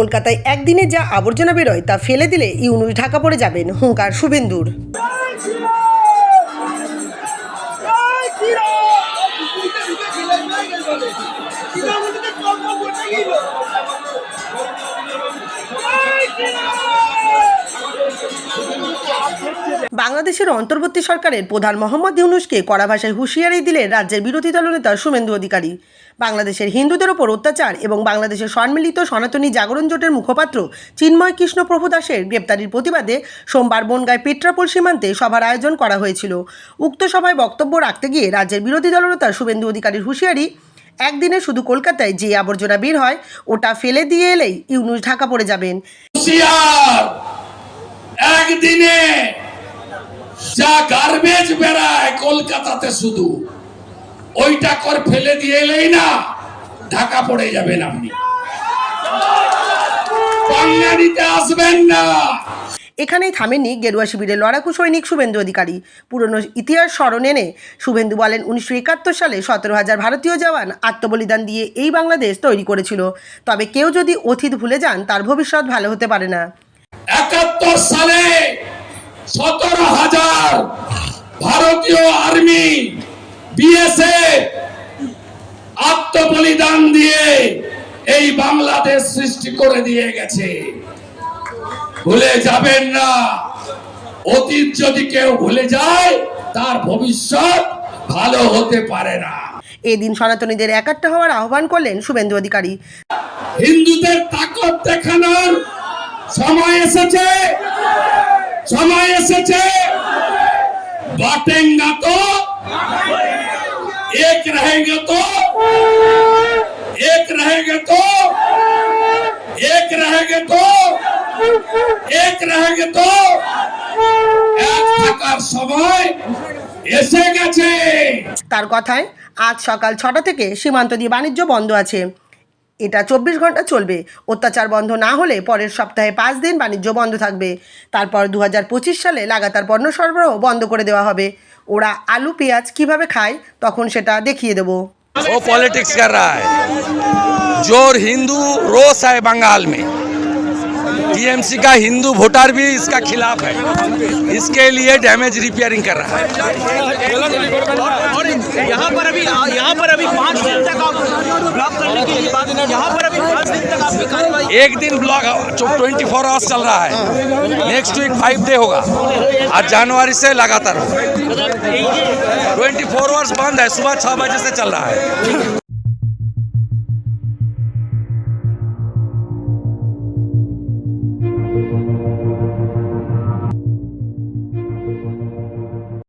কলকাতায় একদিনে যা আবর্জনা বেরোয় তা ফেলে দিলে ইউনুস ঢাকা পড়ে যাবেন হুঙ্কার শুভেন্দুর। বাংলাদেশের অন্তর্বর্তী সরকারের প্রধান মোহাম্মদ ইউনুসকে কড়া ভাষায় হুঁশিয়ারি দিলেন রাজ্যের বিরোধী দলনেতা শুভেন্দু অধিকারী। বাংলাদেশের হিন্দুদের ওপর অত্যাচার এবং বাংলাদেশের সম্মিলিত সনাতনী জাগরণ জোটের মুখপাত্র চিন্ময় কৃষ্ণ প্রভু দাসের গ্রেপ্তারির প্রতিবাদে সোমবার বনগায় পেট্রাপোল সীমান্তে সভার আয়োজন করা হয়েছিল। উক্ত সভায় বক্তব্য রাখতে গিয়ে রাজ্যের বিরোধী দলনেতা শুভেন্দু অধিকারীর হুঁশিয়ারি, একদিনে শুধু কলকাতায় যে আবর্জনা বের হয়, ওটা ফেলে দিয়ে এলেই ইউনুস ঢাকা পড়ে যাবেন। একদিনে যা গার্বেজ বেড়ায় কলকাতাতে শুধু ওইটা কর ফেলে দিয়ে এলেই না ঢাকা পড়ে যাবেন আপনি। বাঙালিতে আসবেন না। এখানেই থামেননি গেরুয়া শিবিরের লড়াকু সৈনিক শুভেন্দু অধিকারী। পুরনো ইতিহাস স্মরণ এনে শুভেন্দু বলেন উনিশশো একাত্তর সালে সতেরো হাজার ভারতীয় জওয়ান আত্মবলিদান দিয়ে এই বাংলাদেশ তৈরি করেছিল। তবে কেউ যদি অতীত ভুলে যান তার ভবিষ্যৎ ভালো হতে পারে না। একাত্তর সালে সতেরো হাজার ভারতীয় আর্মি বিএসএফ আত্মবলিদান দিয়ে এই বাংলাদেশ সৃষ্টি করে দিয়ে গেছে। ভুলে যাবেন না অতীত যদি কেউ ভুলে যায় তার ভবিষ্যৎ ভালো হতে পারে না। এদিন সনাতনীদের একাট্টা হওয়ার আহ্বান করলেন শুভেন্দু অধিকারী। হিন্দুদের তাকত দেখানোর সময় এসেছে সময় এসেছে। बांटेगा तो एक रहेंगे तो एक रहेंगे तो एक रहेंगे तो एक रहेंगे तो এক থাকার সময় এসে গেছে তার কথায় আজ সকাল ছটা থেকে সীমান্ত দিয়ে বাণিজ্য বন্ধ আছে এটা চব্বিশ ঘন্টা চলবে অত্যাচার বন্ধ না হলে পরের সপ্তাহে পাঁচ দিন বাণিজ্য বন্ধ থাকবে তারপর দু সালে লাগাতার পণ্য সরবরাহ বন্ধ করে দেওয়া হবে ওরা আলু পেঁয়াজ কিভাবে খায় তখন সেটা দেখিয়ে দেবো वो पॉलिटिक्स कर रहा है जो हिंदू रोस है बंगाल में टीएमसी का हिंदू वोटर भी इसका खिलाफ है इसके लिए डैमेज रिपेयरिंग कर रहा है और यहाँ पर अभी यहाँ पर अभी पाँच दिन तक आपकी एक दिन ब्लॉक ट्वेंटी फोर आवर्स चल रहा है। नेक्स्ट वीक फाइव डे होगा। आज जनवरी से लगातार। ट्वेंटी फोर आवर्स बंद है, सुबह छः बजे से चल रहा है।